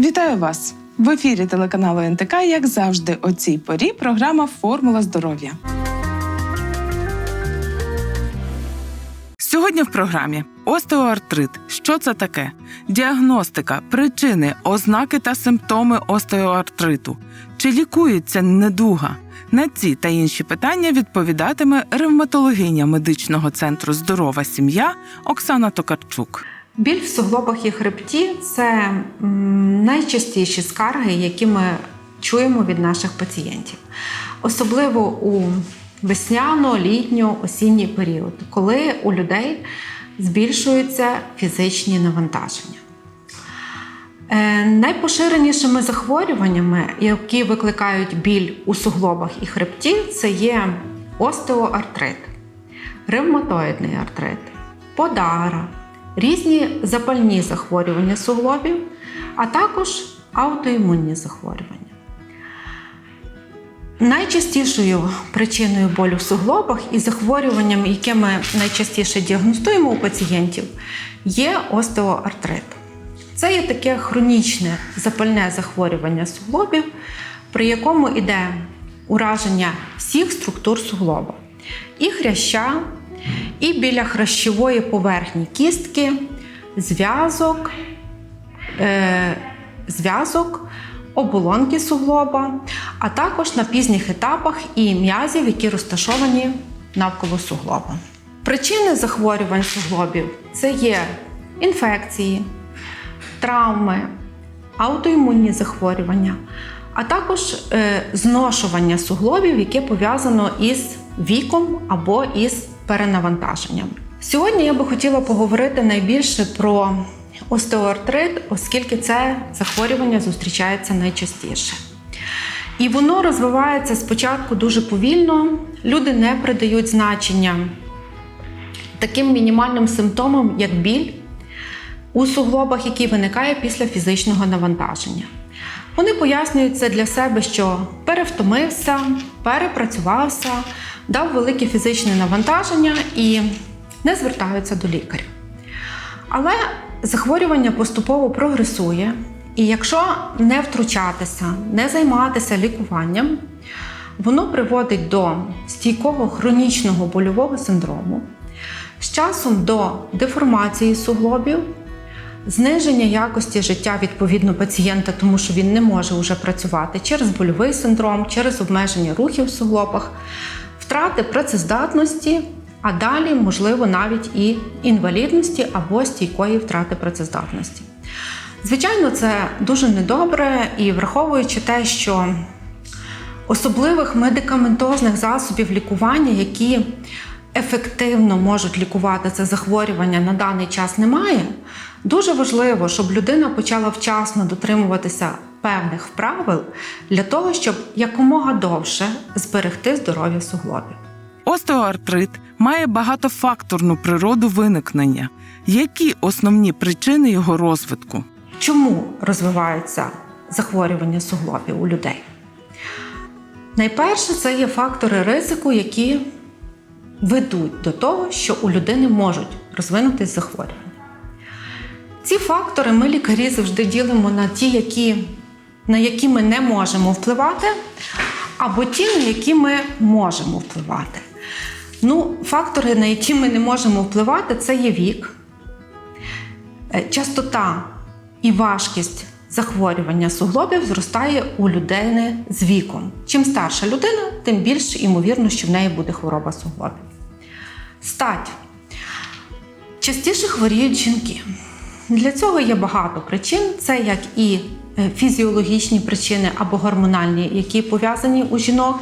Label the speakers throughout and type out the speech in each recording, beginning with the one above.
Speaker 1: Вітаю вас! В ефірі телеканалу НТК, як завжди, о цій порі програма Формула здоров'я. Сьогодні в програмі остеоартрит. Що це таке? Діагностика, причини, ознаки та симптоми остеоартриту. Чи лікується недуга? На ці та інші питання відповідатиме ревматологиня медичного центру Здорова сім'я Оксана Токарчук.
Speaker 2: Біль в суглобах і хребті це найчастіші скарги, які ми чуємо від наших пацієнтів, особливо у весняно, літньо, осінній період, коли у людей збільшуються фізичні навантаження. Е, Найпоширенішими захворюваннями, які викликають біль у суглобах і хребті, це є остеоартрит, ревматоїдний артрит, подагра, різні запальні захворювання суглобів, а також аутоімунні захворювання. Найчастішою причиною болю в суглобах і захворюванням, яке ми найчастіше діагностуємо у пацієнтів, є остеоартрит. Це є таке хронічне запальне захворювання суглобів, при якому йде ураження всіх структур суглоба. І хряща, і біля хрящової поверхні кістки, зв'язок, е, зв'язок, оболонки суглоба, а також на пізніх етапах і м'язів, які розташовані навколо суглоба. Причини захворювань суглобів це є інфекції, травми, аутоімунні захворювання, а також е, зношування суглобів, яке пов'язано із віком або із перенавантаженням. Сьогодні я би хотіла поговорити найбільше про остеоартрит, оскільки це захворювання зустрічається найчастіше. І воно розвивається спочатку дуже повільно, люди не придають значення таким мінімальним симптомам, як біль у суглобах, який виникає після фізичного навантаження. Вони пояснюють це для себе, що перевтомився, перепрацювався, дав велике фізичне навантаження і не звертаються до лікаря. Але захворювання поступово прогресує, і якщо не втручатися, не займатися лікуванням, воно приводить до стійкого хронічного больового синдрому, з часом до деформації суглобів, зниження якості життя відповідно пацієнта, тому що він не може вже працювати через больовий синдром, через обмеження рухів в суглобах, втрати працездатності, а далі, можливо, навіть і інвалідності або стійкої втрати працездатності. Звичайно, це дуже недобре і враховуючи те, що особливих медикаментозних засобів лікування, які ефективно можуть лікувати це захворювання на даний час немає. Дуже важливо, щоб людина почала вчасно дотримуватися певних правил для того, щоб якомога довше зберегти здоров'я суглобів.
Speaker 1: Остеоартрит має багатофакторну природу виникнення. Які основні причини його розвитку?
Speaker 2: Чому розвиваються захворювання суглобів у людей? Найперше, це є фактори ризику, які ведуть до того, що у людини можуть розвинутись захворювання. Ці фактори ми, лікарі, завжди ділимо на ті, які, на які ми не можемо впливати, або ті, на які ми можемо впливати. Ну, фактори, на які ми не можемо впливати, це є вік, е, частота і важкість захворювання суглобів зростає у людини з віком. Чим старша людина, тим більш ймовірно, що в неї буде хвороба суглобів. Стать. Частіше хворіють жінки. Для цього є багато причин. Це як і е, фізіологічні причини або гормональні, які пов'язані у жінок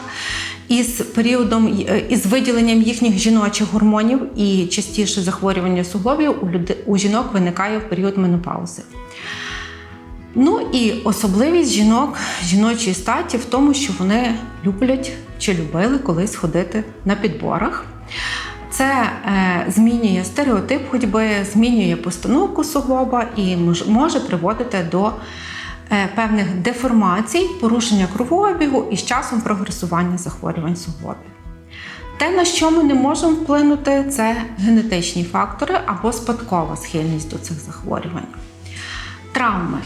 Speaker 2: із періодом е, із виділенням їхніх жіночих гормонів, і частіше захворювання суглобів у, люди, у жінок виникає в період менопаузи. Ну і особливість жінок жіночої статі в тому, що вони люблять чи любили колись ходити на підборах. Це е, змінює стереотип ходьби, змінює постановку суглоба і може приводити до е, певних деформацій, порушення кровообігу і з часом прогресування захворювань суглобів. Те, на що ми не можемо вплинути, це генетичні фактори або спадкова схильність до цих захворювань. Травми.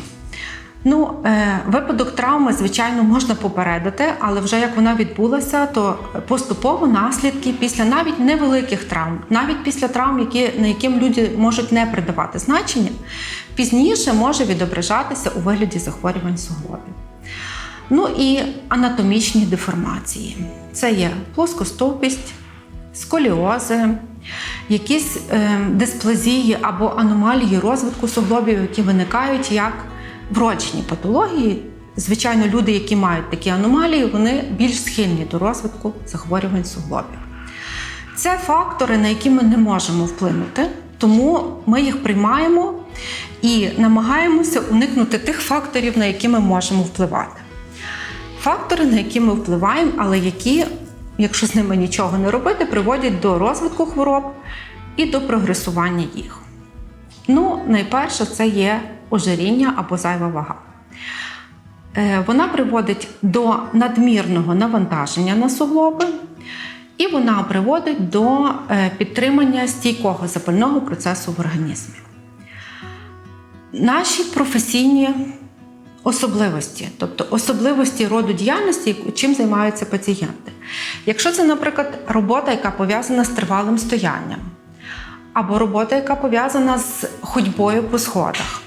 Speaker 2: Ну, е, випадок травми, звичайно, можна попередити, але вже як вона відбулася, то поступово наслідки після навіть невеликих травм, навіть після травм, які, на яким люди можуть не придавати значення, пізніше може відображатися у вигляді захворювань суглобів. Ну і анатомічні деформації. Це є плоскостопість, сколіози, якісь е, дисплазії або аномалії розвитку суглобів, які виникають як вроджені патології. Звичайно, люди, які мають такі аномалії, вони більш схильні до розвитку захворювань суглобів. Це фактори, на які ми не можемо вплинути, тому ми їх приймаємо і намагаємося уникнути тих факторів, на які ми можемо впливати. Фактори, на які ми впливаємо, але які, якщо з ними нічого не робити, приводять до розвитку хвороб і до прогресування їх. Ну, найперше, це є ожиріння або зайва вага. Е, Вона приводить до надмірного навантаження на суглоби, і вона приводить до е, підтримання стійкого запального процесу в організмі. Наші професійні особливості, тобто особливості роду діяльності, чим займаються пацієнти. Якщо це, наприклад, робота, яка пов'язана з тривалим стоянням, або робота, яка пов'язана з ходьбою по сходах,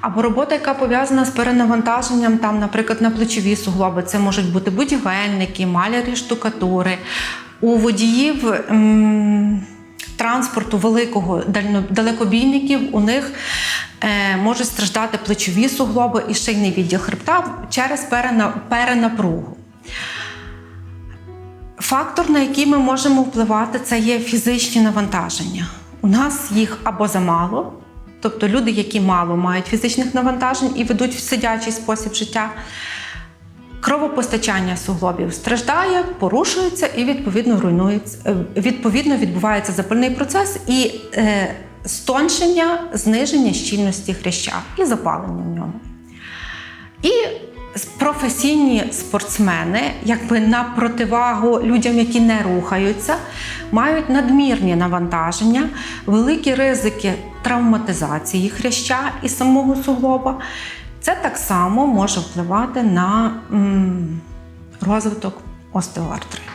Speaker 2: або робота, яка пов'язана з перенавантаженням, там, наприклад, на плечові суглоби, це можуть бути будівельники, малярі штукатури, у водіїв. м, Транспорту великого далекобійників у них е, можуть страждати плечові суглоби і шийний відділ хребта через перена- перенапругу. Фактор, на який ми можемо впливати, це є фізичні навантаження. У нас їх або замало, тобто люди, які мало мають фізичних навантажень і ведуть в сидячий спосіб життя. Кровопостачання суглобів страждає, порушується і відповідно руйнується. е, Відповідно відбувається запальний процес і е, стоншення, зниження щільності хряща і запалення в ньому. І професійні спортсмени, якби на противагу людям, які не рухаються, мають надмірні навантаження, великі ризики травматизації хряща і самого суглоба. Це так само може впливати на розвиток остеоартриту.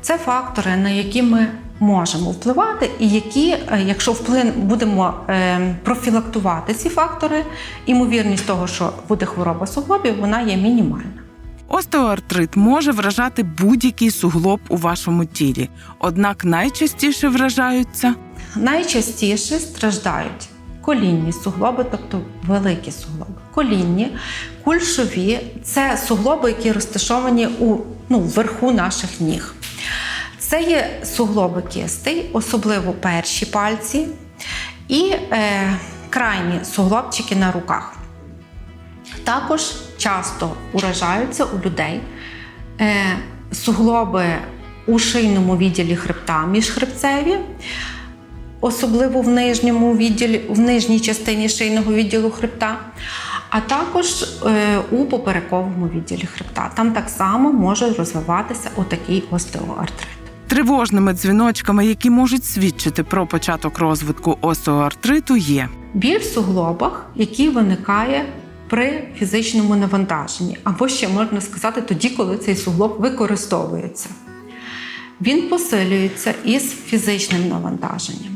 Speaker 2: Це фактори, на які ми можемо впливати, і які, е, якщо вплин будемо е, профілактувати ці фактори, імовірність того, що буде хвороба суглобів, вона є мінімальна.
Speaker 1: Остеоартрит може вражати будь-який суглоб у вашому тілі, однак найчастіше вражаються
Speaker 2: Найчастіше страждають колінні суглоби, тобто великі суглоби. Колінні, кульшові це суглоби, які розташовані у ну, вверху наших ніг. Це є суглоби кистей, особливо перші пальці, і е, крайні суглобчики на руках. Також часто уражаються у людей е, суглоби у шийному відділі хребта міжхребцеві, особливо в нижньому відділі, в нижній частині шийного відділу хребта, а також е, у поперековому відділі хребта. Там так само може розвиватися отакий остеоартрит.
Speaker 1: Тривожними дзвіночками, які можуть свідчити про початок розвитку остеоартриту, є
Speaker 2: Біль в суглобах, який виникає при фізичному навантаженні, або ще можна сказати тоді, коли цей суглоб використовується. Він посилюється із фізичним навантаженням.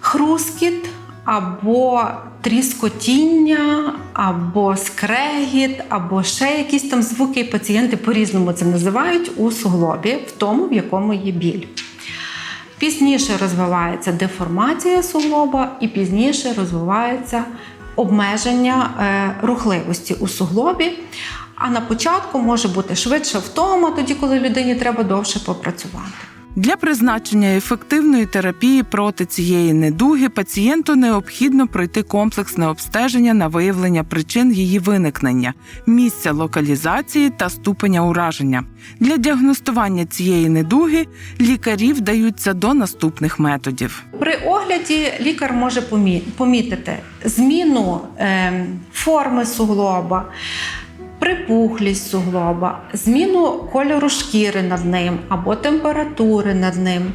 Speaker 2: Хрускіт або тріскотіння, або скрегіт, або ще якісь там звуки, пацієнти по-різному це називають у суглобі, в тому, в якому є біль. Пізніше розвивається деформація суглоба і пізніше розвивається обмеження е, рухливості у суглобі. А на початку може бути швидше втома, тоді, коли людині треба довше попрацювати.
Speaker 1: Для призначення ефективної терапії проти цієї недуги пацієнту необхідно пройти комплексне обстеження на виявлення причин її виникнення, місця локалізації та ступеня ураження. Для діагностування цієї недуги лікарі вдаються до наступних методів.
Speaker 2: При огляді лікар може помі- помітити зміну е, форми суглоба, припухлість суглоба, зміну кольору шкіри над ним або температури над ним.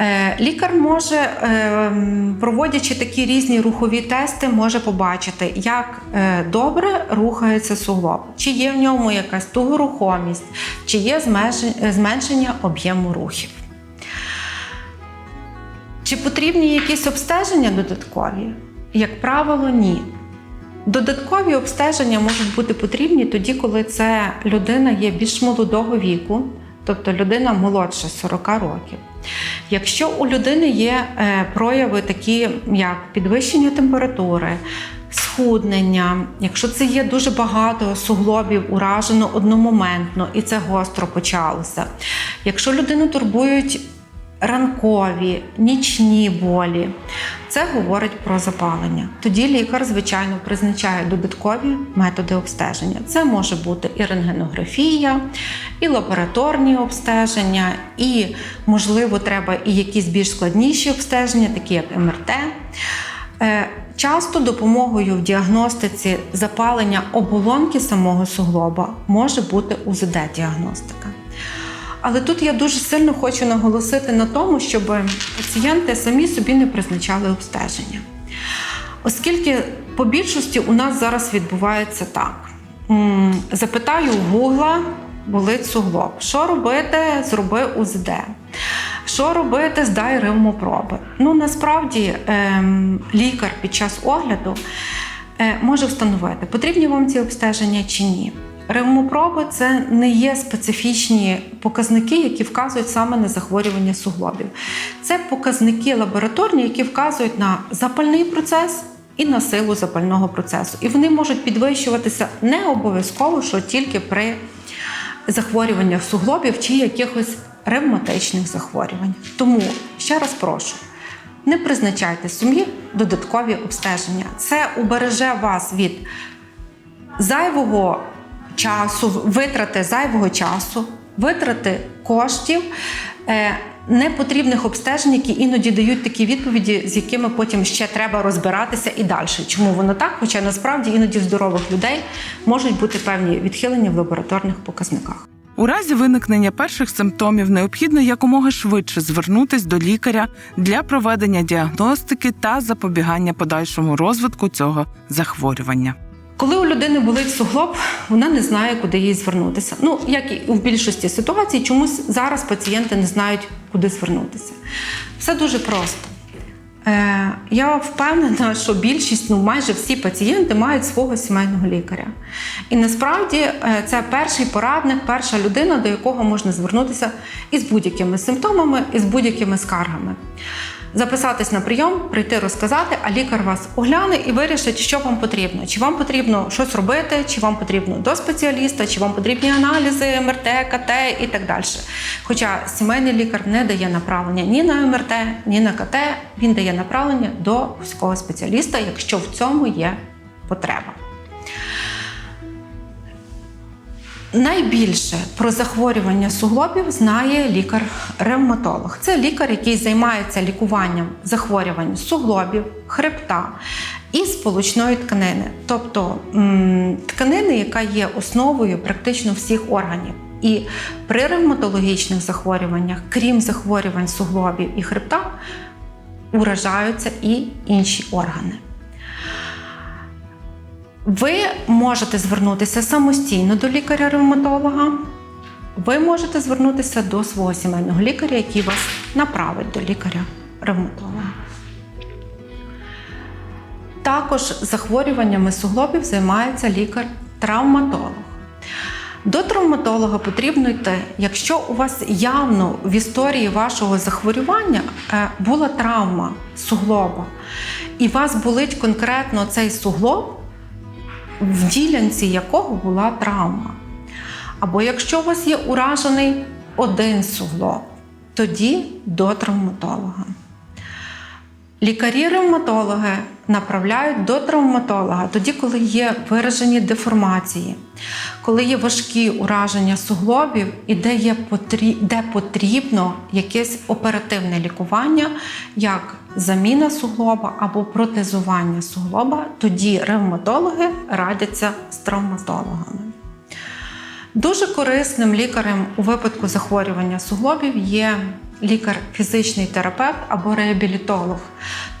Speaker 2: Е, Лікар може, е, проводячи такі різні рухові тести, може побачити, як е, добре рухається суглоб, чи є в ньому якась тугорухомість, чи є зменшення- зменшення об'єму рухів. Чи потрібні якісь обстеження додаткові? Як правило, ні. Додаткові обстеження можуть бути потрібні тоді, коли це людина є більш молодого віку, тобто людина молодша 40 років. Якщо у людини є е, прояви такі, як підвищення температури, схуднення, якщо це є дуже багато суглобів уражено одномоментно і це гостро почалося, якщо людину турбують ранкові, нічні болі. Це говорить про запалення. Тоді лікар, звичайно, призначає додаткові методи обстеження. Це може бути і рентгенографія, і лабораторні обстеження, і, можливо, треба і якісь більш складніші обстеження, такі як МРТ. Е, Часто допомогою в діагностиці запалення оболонки самого суглоба може бути УЗД-діагностика. Але тут я дуже сильно хочу наголосити на тому, щоб пацієнти самі собі не призначали обстеження. Оскільки по більшості у нас зараз відбувається так: запитаю у Гугла, болить суглоб. Що робити? Зроби УЗД. Що робити? Здай ревмопроби. Ну насправді ем, лікар під час огляду е, може встановити, потрібні вам ці обстеження чи ні. Ревмопроби це не є специфічні показники, які вказують саме на захворювання суглобів. Це показники лабораторні, які вказують на запальний процес і на силу запального процесу. І вони можуть підвищуватися не обов'язково, що тільки при захворюваннях суглобів чи якихось ревматичних захворювань. Тому ще раз прошу. Не призначайте собі додаткові обстеження. Це убереже вас від зайвого часу, витрати зайвого часу, витрати коштів, е, непотрібних обстежень, які іноді дають такі відповіді, з якими потім ще треба розбиратися і далі. Чому воно так? Хоча насправді іноді в здорових людей можуть бути певні відхилення в лабораторних показниках.
Speaker 1: У разі виникнення перших симптомів необхідно якомога швидше звернутись до лікаря для проведення діагностики та запобігання подальшому розвитку цього захворювання.
Speaker 2: Коли у людини болить суглоб, вона не знає, куди їй звернутися. Ну, як і в більшості ситуацій, чомусь зараз пацієнти не знають, куди звернутися. Все дуже просто. Е, я впевнена, що більшість, ну майже всі пацієнти мають свого сімейного лікаря. І насправді е, це перший порадник, перша людина, до якого можна звернутися із будь-якими симптомами, із будь-якими скаргами. Записатись на прийом, прийти розказати, а лікар вас огляне і вирішить, що вам потрібно. Чи вам потрібно щось робити, чи вам потрібно до спеціаліста, чи вам потрібні аналізи, МРТ, КТ і так далі. Хоча сімейний лікар не дає направлення ні на МРТ, ні на КТ, він дає направлення до військового спеціаліста, якщо в цьому є потреба. Найбільше про захворювання суглобів знає лікар-ревматолог. Це лікар, який займається лікуванням захворювань суглобів, хребта і сполучної тканини, тобто тканини, яка є основою практично всіх органів. І при ревматологічних захворюваннях, крім захворювань суглобів і хребта, уражаються і інші органи. Ви можете звернутися самостійно до лікаря-ревматолога. Ви можете звернутися до свого сімейного лікаря, який вас направить до лікаря-ревматолога. Також захворюваннями суглобів займається лікар-травматолог. До травматолога потрібно йти, якщо у вас явно в історії вашого захворювання е, була травма суглоба, і вас болить конкретно цей суглоб, в ділянці якого була травма. Або якщо у вас є уражений один суглоб, тоді до травматолога. Лікарі-ревматологи направляють до травматолога тоді, коли є виражені деформації, коли є важкі ураження суглобів і де, є де потрібно якесь оперативне лікування, як заміна суглоба або протезування суглоба, тоді ревматологи радяться з травматологами. Дуже корисним лікарем у випадку захворювання суглобів є лікар, фізичний терапевт або реабілітолог,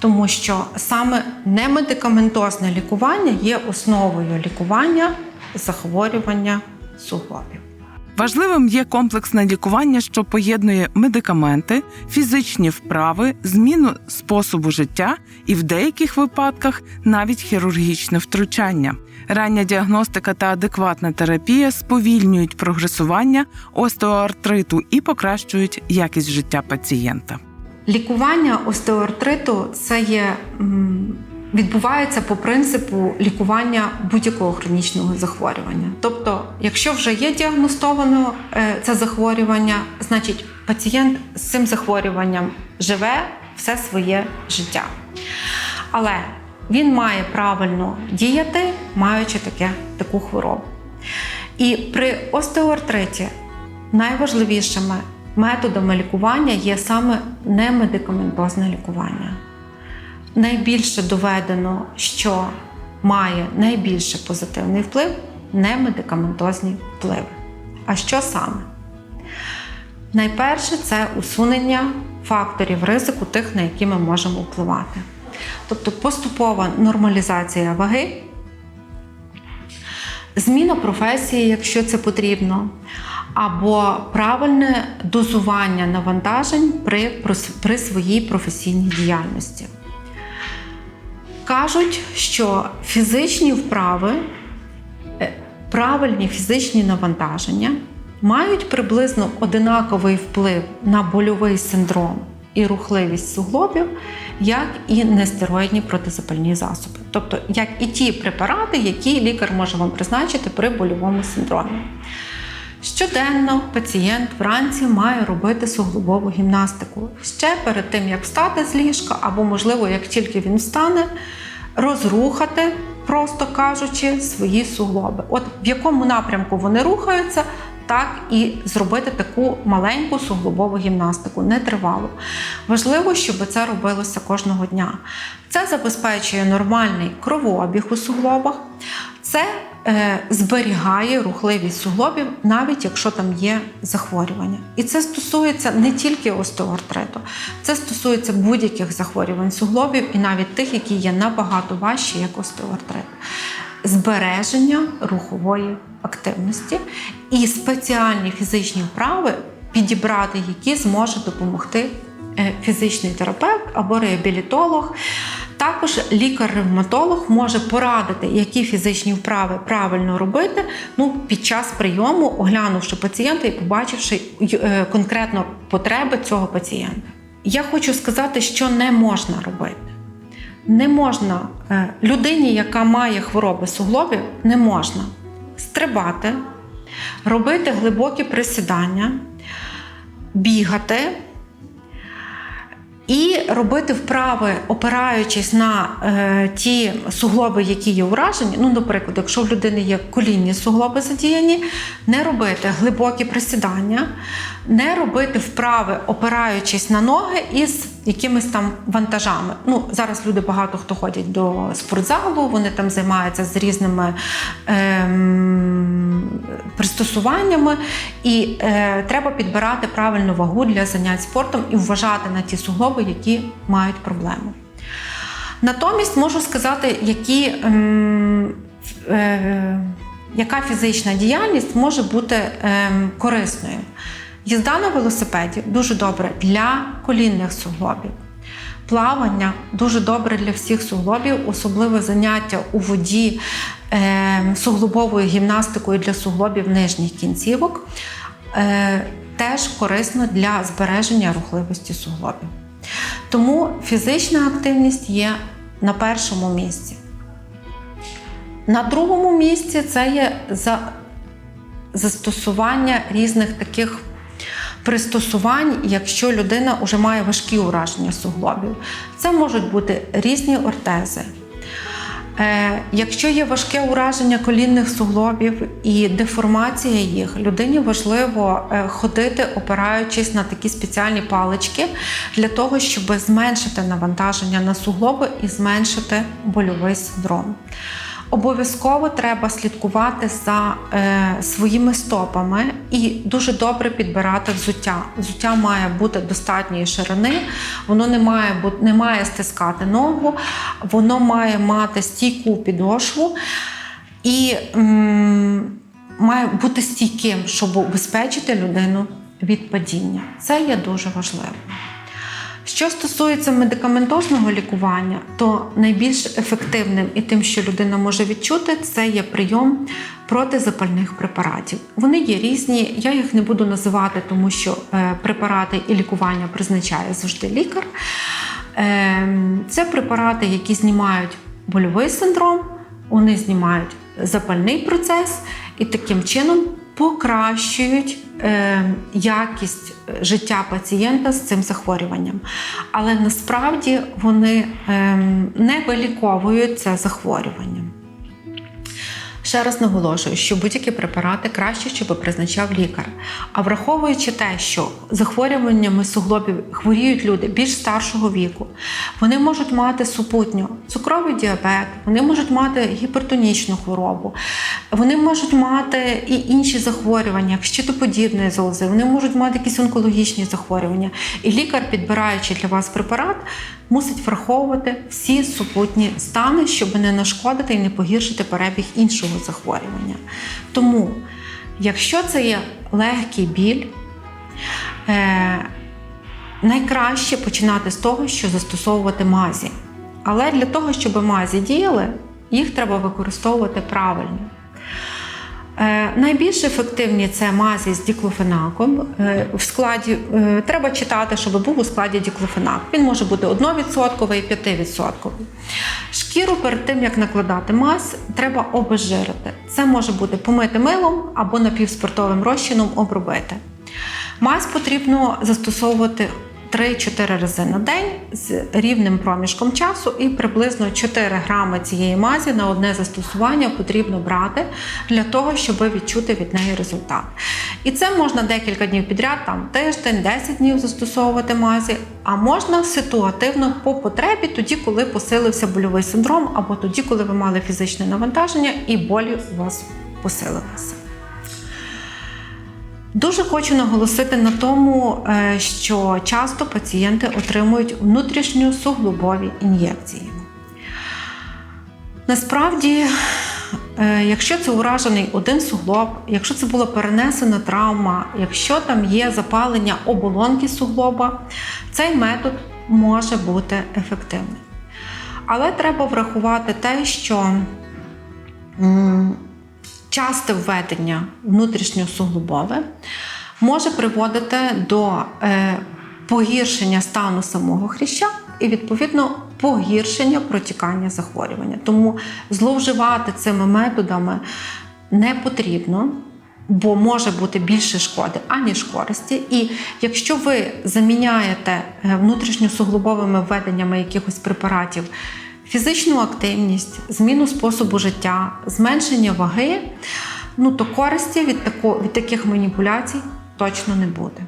Speaker 2: тому що саме немедикаментозне лікування є основою лікування захворювання суглобів.
Speaker 1: Важливим є комплексне лікування, що поєднує медикаменти, фізичні вправи, зміну способу життя і в деяких випадках навіть хірургічне втручання. Рання діагностика та адекватна терапія сповільнюють прогресування остеоартриту і покращують якість життя пацієнта.
Speaker 2: Лікування остеоартриту це є, відбувається по принципу лікування будь-якого хронічного захворювання. Тобто, якщо вже є діагностовано е, це захворювання, значить пацієнт з цим захворюванням живе все своє життя. Але він має правильно діяти, маючи таке, таку хворобу. І при остеоартриті найважливішими методами лікування є саме немедикаментозне лікування. Найбільше доведено, що має найбільше позитивний вплив немедикаментозні впливи. А що саме? Найперше це усунення факторів ризику, тих, на які ми можемо впливати. Тобто поступова нормалізація ваги, зміна професії, якщо це потрібно, або правильне дозування навантажень при, при своїй професійній діяльності. Кажуть, що фізичні вправи, е, правильні фізичні навантаження мають приблизно одинаковий вплив на больовий синдром і рухливість суглобів, як і нестероїдні протизапальні засоби. Тобто, як і ті препарати, які лікар може вам призначити при больовому синдромі. Щоденно пацієнт вранці має робити суглобову гімнастику ще перед тим, як встати з ліжка, або, можливо, як тільки він встане, розрухати, просто кажучи, свої суглоби. От в якому напрямку вони рухаються, так і зробити таку маленьку суглобову гімнастику, нетривалу. Важливо, щоб це робилося кожного дня. Це забезпечує нормальний кровообіг у суглобах. Це е, зберігає рухливість суглобів, навіть якщо там є захворювання. І це стосується не тільки остеоартриту, це стосується будь-яких захворювань суглобів і навіть тих, які є набагато важчі, як остеоартрит. Збереження рухової активності і спеціальні фізичні вправи, підібрати, які зможе допомогти е, фізичний терапевт або реабілітолог. Також лікар-ревматолог може порадити, які фізичні вправи правильно робити ну, під час прийому, оглянувши пацієнта і побачивши е, конкретно потреби цього пацієнта. Я хочу сказати, що не можна робити. Не можна е, людині, яка має хвороби суглобів, не можна стрибати, робити глибокі присідання, бігати. І робити вправи, опираючись на е, ті суглоби, які є уражені. Ну, наприклад, якщо в людини є колінні суглоби задіяні, не робити глибокі присідання, не робити вправи, опираючись на ноги із якимись там вантажами. Ну, Зараз люди багато хто ходять до спортзалу, вони там займаються з різними ем, пристосуваннями, і е, треба підбирати правильну вагу для занять спортом і вважати на ті суглоби, які мають проблему. Натомість можу сказати, які, ем, е, яка фізична діяльність може бути ем, корисною. Їзда на велосипеді дуже добре для колінних суглобів. Плавання дуже добре для всіх суглобів, особливо заняття у воді е, суглобовою гімнастикою для суглобів нижніх кінцівок. Е, теж корисно для збереження рухливості суглобів. Тому фізична активність є на першому місці. На другому місці це є за застосування різних таких пристосувань, якщо людина вже має важкі ураження суглобів. Це можуть бути різні ортези. Е, Якщо є важке ураження колінних суглобів і деформація їх, людині важливо е, ходити, опираючись на такі спеціальні палички для того, щоб зменшити навантаження на суглоби і зменшити больовий синдром. Обов'язково треба слідкувати за е, своїми стопами і дуже добре підбирати взуття. Взуття має бути достатньої ширини, воно не має, не має стискати ногу, воно має мати стійку підошву і м, має бути стійким, щоб убезпечити людину від падіння. Це є дуже важливо. Що стосується медикаментозного лікування, то найбільш ефективним і тим, що людина може відчути, це є прийом протизапальних препаратів. Вони є різні, я їх не буду називати, тому що е, препарати і лікування призначає завжди лікар. Ем, Це препарати, які знімають больовий синдром, вони знімають запальний процес і таким чином покращують е, якість життя пацієнта з цим захворюванням. Але насправді вони е, не виліковують це захворювання. Ще раз наголошую, що будь-які препарати краще, щоб призначав лікар. А враховуючи те, що захворюваннями суглобів хворіють люди більш старшого віку, вони можуть мати супутньо цукровий діабет, вони можуть мати гіпертонічну хворобу, вони можуть мати і інші захворювання, як щитоподібної залози, вони можуть мати якісь онкологічні захворювання. І лікар, підбираючи для вас препарат, мусить враховувати всі супутні стани, щоб не нашкодити і не погіршити перебіг іншого захворювання. Тому, якщо це є легкий біль, е, найкраще починати з того, що застосовувати мазі. Але для того, щоб мазі діяли, їх треба використовувати правильно. Е, найбільш ефективні це мазі з діклофенаком. Е, в складі е, треба читати, щоб був у складі діклофенак. Він може бути 1% і 5%. Шкіру перед тим, як накладати мазь, треба обезжирити. Це може бути помити милом або напівспиртовим розчином обробити. Мазь потрібно застосовувати 3-4 рази на день з рівним проміжком часу, і приблизно 4 грами цієї мазі на одне застосування потрібно брати для того, щоб відчути від неї результат. І це можна декілька днів підряд, там тиждень, 10 днів застосовувати мазі, а можна ситуативно по потребі, тоді, коли посилився больовий синдром, або тоді, коли ви мали фізичне навантаження і болі у вас посилилися. Дуже хочу наголосити на тому, е, що часто пацієнти отримують внутрішню суглобові ін'єкції. Насправді, е, якщо це уражений один суглоб, якщо це була перенесена травма, якщо там є запалення оболонки суглоба, цей метод може бути ефективним. Але треба врахувати те, що часте введення внутрішньосуглобове може приводити до е, погіршення стану самого хряща і, відповідно, погіршення протікання захворювання. Тому зловживати цими методами не потрібно. Бо може бути більше шкоди, аніж користі. І якщо ви заміняєте е, внутрішньосуглобовими введеннями якихось препаратів фізичну активність, зміну способу життя, зменшення ваги, ну то користі від, тако, від таких маніпуляцій точно не буде.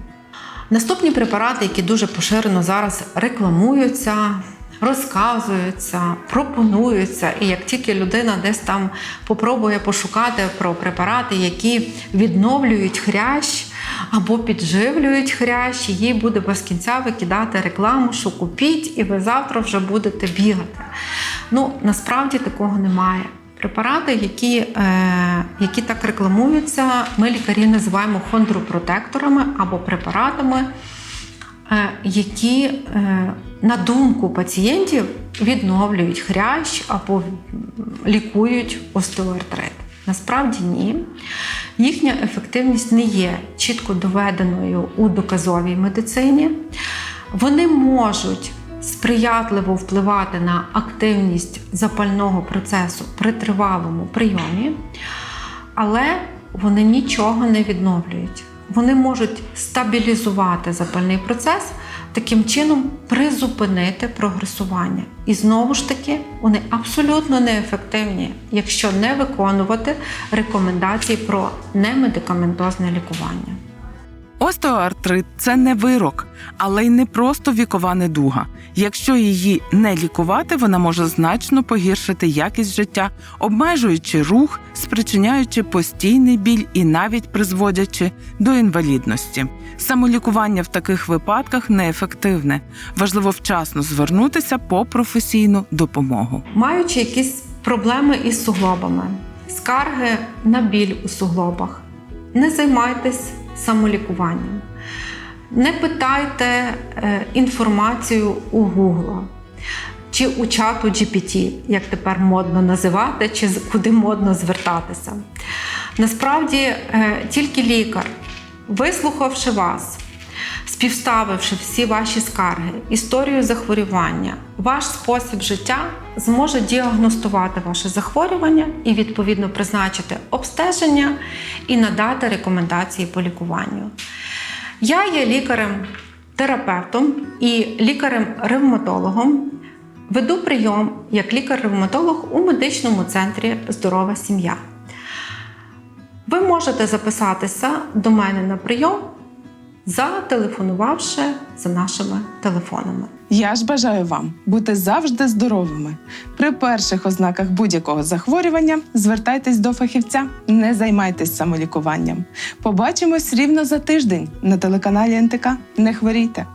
Speaker 2: Наступні препарати, які дуже поширено зараз рекламуються, розказуються, пропонуються, і як тільки людина десь там попробує пошукати про препарати, які відновлюють хрящ або підживлюють хрящ, їй буде без кінця викидати рекламу, що купіть, і ви завтра вже будете бігати. Ну насправді такого немає. Препарати, які, е, які так рекламуються, ми лікарі називаємо хондропротекторами або препаратами, е, які, е, на думку пацієнтів, відновлюють хрящ або лікують остеоартрит. Насправді ні. Їхня ефективність не є чітко доведеною у доказовій медицині. Вони можуть сприятливо впливати на активність запального процесу при тривалому прийомі, але вони нічого не відновлюють. Вони можуть стабілізувати запальний процес, таким чином призупинити прогресування. І знову ж таки, вони абсолютно неефективні, якщо не виконувати рекомендації про немедикаментозне лікування.
Speaker 1: Остеоартрит це не вирок, але й не просто вікова недуга. Якщо її не лікувати, вона може значно погіршити якість життя, обмежуючи рух, спричиняючи постійний біль і навіть призводячи до інвалідності. Самолікування в таких випадках неефективне. Важливо вчасно звернутися по професійну допомогу.
Speaker 2: Маючи якісь проблеми із суглобами, скарги на біль у суглобах, не займайтесь самолікуванням. Не питайте е, інформацію у Гугла чи у чату GPT, як тепер модно називати, чи куди модно звертатися. Насправді, е, тільки лікар, вислухавши вас, співставивши всі ваші скарги, історію захворювання, ваш спосіб життя зможе діагностувати ваше захворювання і відповідно призначити обстеження і надати рекомендації по лікуванню. Я є лікарем-терапевтом і лікарем-ревматологом. Веду прийом як лікар-ревматолог у медичному центрі Здорова сім'я. Ви можете записатися до мене на прийом, зателефонувавши за нашими телефонами.
Speaker 3: Я ж бажаю вам бути завжди здоровими. При перших ознаках будь-якого захворювання звертайтесь до фахівця, не займайтесь самолікуванням. Побачимось рівно за тиждень на телеканалі НТК. Не хворійте!